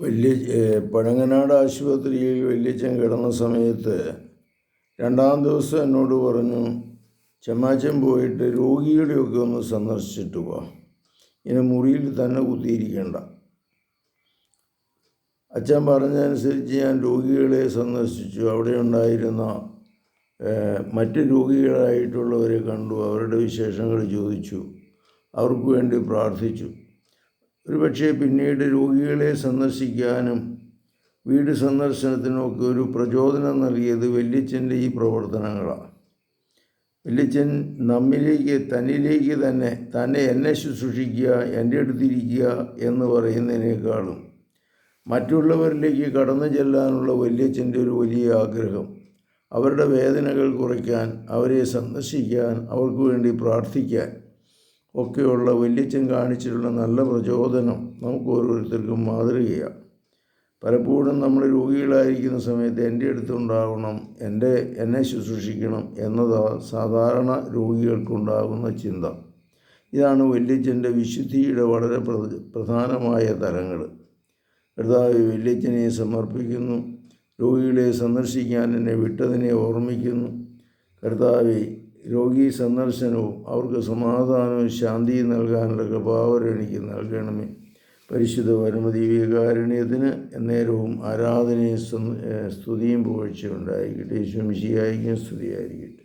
വലിയ പഴങ്ങനാട് ആശുപത്രിയിൽ വല്യച്ഛൻ കിടന്ന സമയത്ത് രണ്ടാം ദിവസം എന്നോട് പറഞ്ഞു ചെമ്മാച്ചൻ പോയിട്ട് രോഗികളെയൊക്കെ ഒന്ന് സന്ദർശിച്ചിട്ട് വാ. ഇങ്ങനെ മുറിയിൽ തന്നെ കുത്തിയിരിക്കേണ്ട. അച്ഛൻ പറഞ്ഞതനുസരിച്ച് ഞാൻ രോഗികളെ സന്ദർശിച്ചു. അവിടെ ഉണ്ടായിരുന്ന മറ്റ് രോഗികളായിട്ടുള്ളവരെ കണ്ടു. അവരുടെ വിശേഷങ്ങൾ ചോദിച്ചു. അവർക്ക് വേണ്ടി പ്രാർത്ഥിച്ചു. ഒരു പക്ഷേ പിന്നീട് രോഗികളെ സന്ദർശിക്കാനും വീട് സന്ദർശനത്തിനുമൊക്കെ ഒരു പ്രചോദനം നൽകിയത് വല്യച്ഛന്റെ ഈ പ്രവർത്തനങ്ങളാണ്. വല്യച്ഛൻ നമ്മിലേക്ക് തന്നിലേക്ക് തന്നെ തന്നെ എന്നെ ശുശ്രൂഷിക്കുക എന്റെ അടുത്തിരിക്കുക എന്ന് പറയുന്നതിനേക്കാളും മറ്റുള്ളവരിലേക്ക് കടന്നു ചെല്ലാനുള്ള വല്യച്ഛന്റെ ഒരു വലിയ ആഗ്രഹം. അവരുടെ വേദനകൾ കുറയ്ക്കാൻ അവരെ സന്ദർശിക്കാൻ അവർക്ക് വേണ്ടി പ്രാർത്ഥിക്കാൻ. ഒക്കെയുള്ള വല്യച്ഛൻ കാണിച്ചിട്ടുള്ള നല്ല പ്രചോദനം നമുക്ക് ഓരോരുത്തർക്കും മാതൃകയാണ് പലപ്പോഴും നമ്മൾ രോഗികളായിരിക്കുന്ന സമയത്ത് എന്റെ അടുത്തുണ്ടാവണം എന്റെ എന്നെ ശുശ്രൂഷിക്കണം എന്നതാ സാധാരണ രോഗികൾക്കുണ്ടാകുന്ന ചിന്ത. ഇതാണ് വല്യച്ഛന്റെ വിശുദ്ധിയുടെ വളരെ പ്രധാനമായ തലങ്ങൾ കർത്താവ് വല്യച്ഛനെ സമർപ്പിക്കുന്നു രോഗികളെ സന്ദർശിക്കാൻ എന്നെ വിട്ടതിനെ ഓർമ്മിക്കുന്നു. കർത്താവെ രോഗി സന്ദർശനവും അവർക്ക് സമാധാനവും ശാന്തിയും നൽകാനുള്ള കൃപാവരം എനിക്ക് നൽകണമേ. പരിശുദ്ധ പരമതി വികാരുണ്യത്തിന് എന്നേരവും ആരാധനയും സ്തുതിയും പുകഴ്ച ഉണ്ടായിരിക്കട്ടെ. ശംശിയായിരിക്കും സ്തുതിയായിരിക്കട്ടെ.